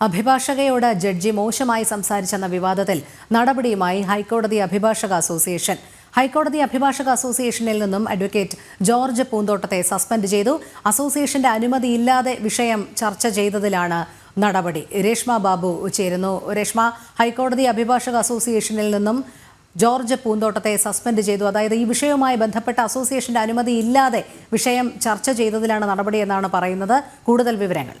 അഭിഭാഷകയോട് judge മോശമായി സംസാരിച്ചെന്ന വിവാദത്തിൽ നടപടിയുമായി ഹൈക്കോടതി അഭിഭാഷക അസോസിയേഷൻ. ഹൈക്കോടതി അഭിഭാഷക അസോസിയേഷനിൽ നിന്നും അഡ്വക്കേറ്റ് ജോർജ് പൂന്തോട്ടത്തെ സസ്പെൻഡ് ചെയ്തു. അസോസിയേഷന്റെ അനുമതിയില്ലാതെ വിഷയം ചർച്ച ചെയ്തതിലാണ് നടപടി. രേഷ്മ ബാബു ചേരുന്നു. രേഷ്മ ഹൈക്കോടതി അഭിഭാഷക അസോസിയേഷനിൽ നിന്നും ജോർജ് പൂന്തോട്ടത്തെ സസ്പെൻഡ് ചെയ്തു. അതായത് ഈ വിഷയവുമായി ബന്ധപ്പെട്ട അസോസിയേഷന്റെ അനുമതി ഇല്ലാതെ വിഷയം ചർച്ച ചെയ്തതിലാണ് നടപടി എന്നാണ് പറയുന്നത്. കൂടുതൽ വിവരങ്ങൾ.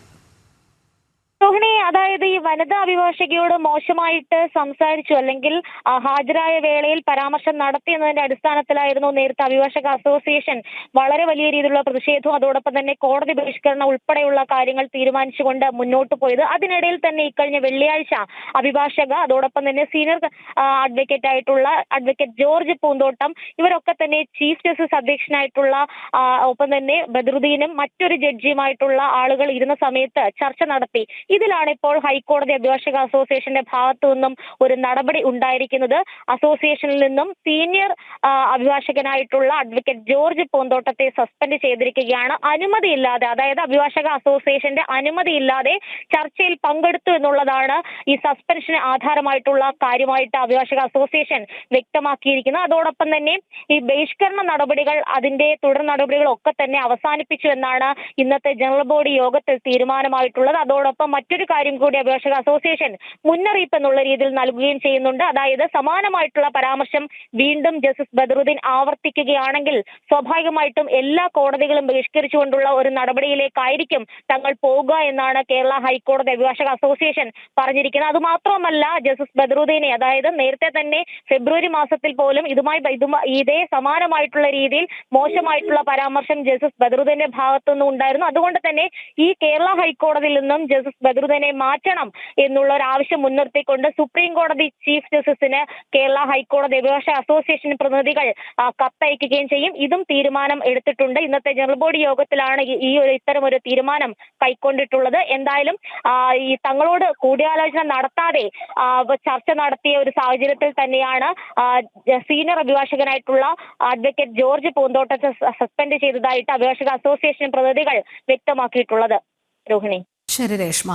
അതായത് ഈ വനിതാ അഭിഭാഷകയോട് മോശമായിട്ട് സംസാരിച്ചു അല്ലെങ്കിൽ ഹാജരായ വേളയിൽ പരാമർശം നടത്തി എന്നതിന്റെ അടിസ്ഥാനത്തിലായിരുന്നു നേരത്തെ അഭിഭാഷക അസോസിയേഷൻ വളരെ വലിയ രീതിയിലുള്ള പ്രതിഷേധവും അതോടൊപ്പം തന്നെ കോടതി ബഹിഷ്കരണം ഉൾപ്പെടെയുള്ള കാര്യങ്ങൾ തീരുമാനിച്ചുകൊണ്ട് മുന്നോട്ട് പോയത്. അതിനിടയിൽ തന്നെ ഇക്കഴിഞ്ഞ വെള്ളിയാഴ്ച അഭിഭാഷക അതോടൊപ്പം തന്നെ സീനിയർ അഡ്വക്കേറ്റ് ആയിട്ടുള്ള അഡ്വക്കേറ്റ് ജോർജ് പൂന്തോട്ടം ഇവരൊക്കെ തന്നെ ചീഫ് ജസ്റ്റിസ് അധ്യക്ഷനായിട്ടുള്ള ഒപ്പം തന്നെ ബദറുദ്ദീനും മറ്റൊരു ജഡ്ജിയുമായിട്ടുള്ള ആളുകൾ ഇരുന്ന സമയത്ത് ചർച്ച നടത്തി. ഇതിലാണ് ഇപ്പോൾ ഹൈക്കോടതി അഭിഭാഷക അസോസിയേഷന്റെ ഭാഗത്തു നിന്നും ഒരു നടപടി ഉണ്ടായിരിക്കുന്നത്. അസോസിയേഷനിൽ നിന്നും സീനിയർ അഭിഭാഷകനായിട്ടുള്ള അഡ്വക്കേറ്റ് ജോർജ് പൂന്തോട്ടത്തെ സസ്പെൻഡ് ചെയ്തിരിക്കുകയാണ്. അനുമതിയില്ലാതെ അതായത് അഭിഭാഷക അസോസിയേഷന്റെ അനുമതിയില്ലാതെ ചർച്ചയിൽ പങ്കെടുത്തു എന്നുള്ളതാണ് ഈ സസ്പെൻഷന് ആധാരമായിട്ടുള്ള കാര്യമായിട്ട് അഭിഭാഷക അസോസിയേഷൻ വ്യക്തമാക്കിയിരിക്കുന്നത്. അതോടൊപ്പം തന്നെ ഈ ബഹിഷ്കരണ നടപടികൾ അതിന്റെ തുടർ നടപടികൾ ഒക്കെ തന്നെ അവസാനിപ്പിച്ചു എന്നാണ് ഇന്നത്തെ ജനറൽ ബോഡി യോഗത്തിൽ തീരുമാനമായിട്ടുള്ളത്. അതോടൊപ്പം മറ്റൊരു കാര്യം കൂടി അഭിഭാഷക അസോസിയേഷൻ മുന്നറിയിപ്പ് എന്നുള്ള രീതിയിൽ നൽകുകയും ചെയ്യുന്നുണ്ട്. അതായത് സമാനമായിട്ടുള്ള പരാമർശം വീണ്ടും ജസ്റ്റിസ് ബദറുദ്ദീൻ ആവർത്തിക്കുകയാണെങ്കിൽ സ്വാഭാവികമായിട്ടും എല്ലാ കോടതികളും ബഹിഷ്കരിച്ചുകൊണ്ടുള്ള ഒരു നടപടിയിലേക്കായിരിക്കും തങ്ങൾ പോകുക എന്നാണ് കേരള ഹൈക്കോടതി അഭിഭാഷക അസോസിയേഷൻ പറഞ്ഞിരിക്കുന്നത്. അതുമാത്രമല്ല ജസ്റ്റിസ് ബദറുദ്ദീനെ അതായത് നേരത്തെ തന്നെ ഫെബ്രുവരി മാസത്തിൽ പോലും ഇതുമായി ഇതേ സമാനമായിട്ടുള്ള രീതിയിൽ മോശമായിട്ടുള്ള പരാമർശം ജസ്റ്റിസ് ബദറുദ്ദീന്റെ ഭാഗത്തുനിന്നും ഉണ്ടായിരുന്നു അതുകൊണ്ട് തന്നെ ഈ കേരള ഹൈക്കോടതിയിൽ നിന്നും ജസ്റ്റിസ് ബദറുദ്ദീനെ മാറ്റണം എന്നുള്ള ഒരു ആവശ്യം മുൻനിർത്തിക്കൊണ്ട് സുപ്രീം കോടതി ചീഫ് ജസ്റ്റിസിന് കേരള ഹൈക്കോടതി അഭിഭാഷക അസോസിയേഷൻ പ്രതിനിധികൾ കത്തയക്കുകയും ചെയ്യും. ഇതും തീരുമാനം എടുത്തിട്ടുണ്ട്. ഇന്നത്തെ ജനറൽ ബോഡി യോഗത്തിലാണ് ഈ ഒരു ഇത്തരം ഒരു തീരുമാനം കൈക്കൊണ്ടിട്ടുള്ളത്. എന്തായാലും ഈ തങ്ങളോട് കൂടിയാലോചന നടത്താതെ ചർച്ച നടത്തിയ ഒരു സാഹചര്യത്തിൽ തന്നെയാണ് സീനിയർ അഭിഭാഷകനായിട്ടുള്ള അഡ്വക്കേറ്റ് ജോർജ് പൂന്തോട്ടത്തെ സസ്പെൻഡ് ചെയ്തതായിട്ട് അഭിഭാഷക അസോസിയേഷൻ പ്രതിനിധികൾ വ്യക്തമാക്കിയിട്ടുള്ളത്. രോഹിണി. ശരി രേഷ്മ